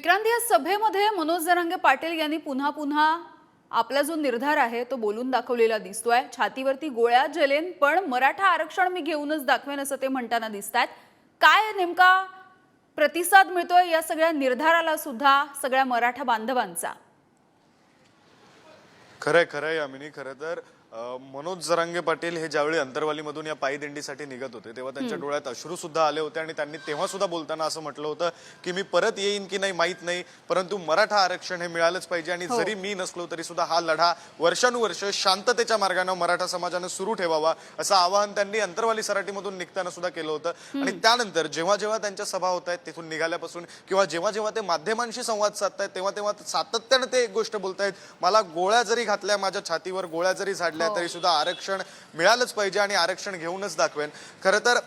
विक्रांत या सभेमध्ये मनोज जरांगे पाटील यांनी पुन्हा पुन्हा आपला जो निर्धार आहे तो बोलून दाखवलेला दिसतोय. छातीवरती गोळ्या जलेन पण मराठा आरक्षण मी घेऊनच दाखवेन असं ते म्हणताना दिसत आहेत काय नेमका प्रतिसाद मिळतोय या सगळ्या निर्धाराला सुद्धा सगळ्या मराठा बांधवांचा? खरंय खरंय यामिनी खरं तर मनोज जरांगे पाटील हे ज्यावेळी अंतरवालीमधून या पायी दिंडीसाठी निघत होते तेव्हा त्यांच्या डोळ्यात अश्रू सुद्धा आले होते आणि त्यांनी तेव्हा सुद्धा बोलताना असं म्हटलं होतं की मी परत येईन की नाही माहीत नाही परंतु मराठा आरक्षण हे मिळालंच पाहिजे आणि जरी मी नसलो तरी सुद्धा हा लढा वर्षानुवर्ष शांततेच्या मार्गाने मराठा समाजानं सुरू ठेवावा असं आवाहन त्यांनी अंतरवाली सराटीमधून निघताना सुद्धा केलं होतं. आणि त्यानंतर जेव्हा जेव्हा त्यांच्या सभा होत आहेत तिथून निघाल्यापासून किंवा जेव्हा जेव्हा ते माध्यमांशी संवाद साधतायत तेव्हा तेव्हा सातत्यानं ते एक गोष्ट बोलतायत मला गोळ्या जरी घातल्या माझ्या छातीवर गोळ्या जरी झाडल्या तरी सुद्धा आरक्षण मिळालंच पाहिजे आणि आरक्षण घेऊनच दाखवेन. खरं तर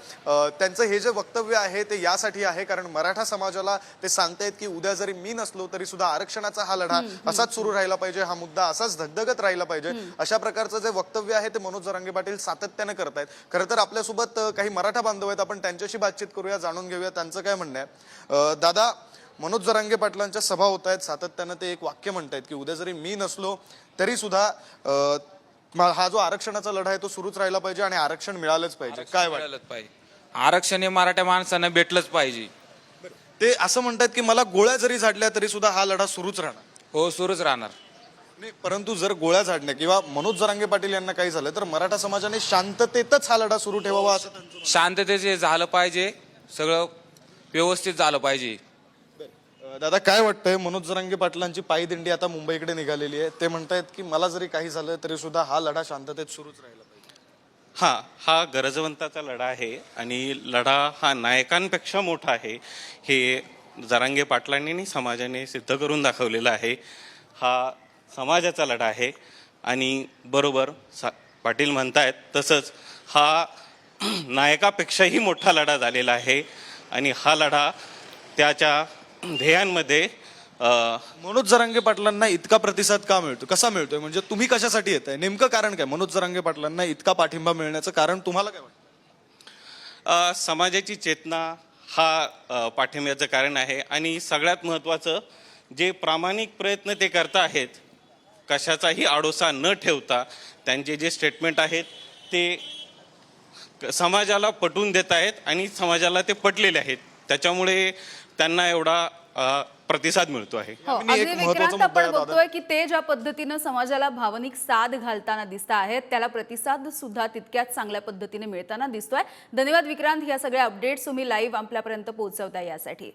त्यांचं हे जे वक्तव्य आहे ते यासाठी आहे कारण मराठा समाजाला ते सांगतायत की उद्या जरी मी नसलो तरी सुद्धा आरक्षणाचा हा लढा असाच सुरू राहिला पाहिजे हा मुद्दा असाच धगधगत राहिला पाहिजे. अशा प्रकारचं जे वक्तव्य आहे ते मनोज जरांगे पाटील सातत्यानं करतायत. खरं तर आपल्यासोबत काही मराठा बांधव आहेत. आपण त्यांच्याशी बातचीत करूया जाणून घेऊया त्यांचं काय म्हणणं आहे. दादा मनोज जरांगे पाटलांच्या सभा होत आहेत सातत्यानं ते एक वाक्य म्हणतायत की उद्या जरी मी नसलो तरी सुद्धा अं, मा- हा जो आरक्षणाचा लढा आहे तो सुरूच राहिला पाहिजे आणि आरक्षण मिळालंच पाहिजे. काय वाटतं? मिळालंच पाहिजे. आरक्षण हे मराठ्या माणसांना भेटलंच पाहिजे. ते असं म्हणतात की मला गोळ्या जरी झाडल्या तरी सुद्धा हा लढा सुरूच राहणार. हो सुरूच राहणार. नाही परंतु जर गोळ्या झाडल्या किंवा मनोज जरांगे पाटील यांना काही झालं तर मराठा समाजाने शांततेतच हा लढा सुरू ठेवावा असं त्यांचं शांततेचे झालं पाहिजे सगळं व्यवस्थित झालं पाहिजे. दादा काय वाटतंय? मनोज जरांगे पाटलांची पायी दिंडी आता मुंबईकडे निघालेली आहे. ते म्हणतायत की मला जरी काही झालं तरी सुद्धा हा लढा शांततेत सुरूच राहिला पाहिजे. हा हा गरजवंताचा लढा आहे आणि लढा हा नायकांपेक्षा मोठा आहे हे जरांगे पाटलांनी आणि समाजाने सिद्ध करून दाखवलेला आहे. हा समाजाचा लढा आहे आणि बरोबर सा पाटील म्हणतायत तसंच हा नायकापेक्षाही मोठा लढा झालेला आहे आणि हा लढा त्याच्या ध्येयांमध्ये मनोज जरांगे पाटलांना इतका प्रतिसाद का मिळतो कसा मिळतोय? म्हणजे तुम्ही कशासाठी येत आहे नेमकं कारण काय? मनोज जरांगे पाटलांना इतका पाठिंबा मिळण्याचं कारण तुम्हाला काय वाटतं? समाजाची चेतना हा पाठिंब्याचं कारण आहे. आणि सगळ्यात महत्त्वाचं जे प्रामाणिक प्रयत्न ते करत आहेत कशाचाही आडोसा न ठेवता त्यांचे जे स्टेटमेंट आहेत ते समाजाला पटवून देत आहेत आणि समाजाला ते पटलेले आहेत. त्याच्यामुळे त्यांना एवढा अ, प्रतिसाद मिळतो आहे. हो आणि एक अगदी महत्त्वाचा विक्रांत मुद्दा आपण आहे दादा. बघतोय की ते ज्या पद्धतीनं समाजाला भावनिक साथ घालताना दिसत आहेत त्याला प्रतिसाद सुद्धा तितक्याच चांगल्या पद्धतीने मिळताना दिसतोय. धन्यवाद विक्रांत या सगळ्या अपडेट्स तुम्ही लाईव्ह आपल्यापर्यंत पोहोचवता यासाठी.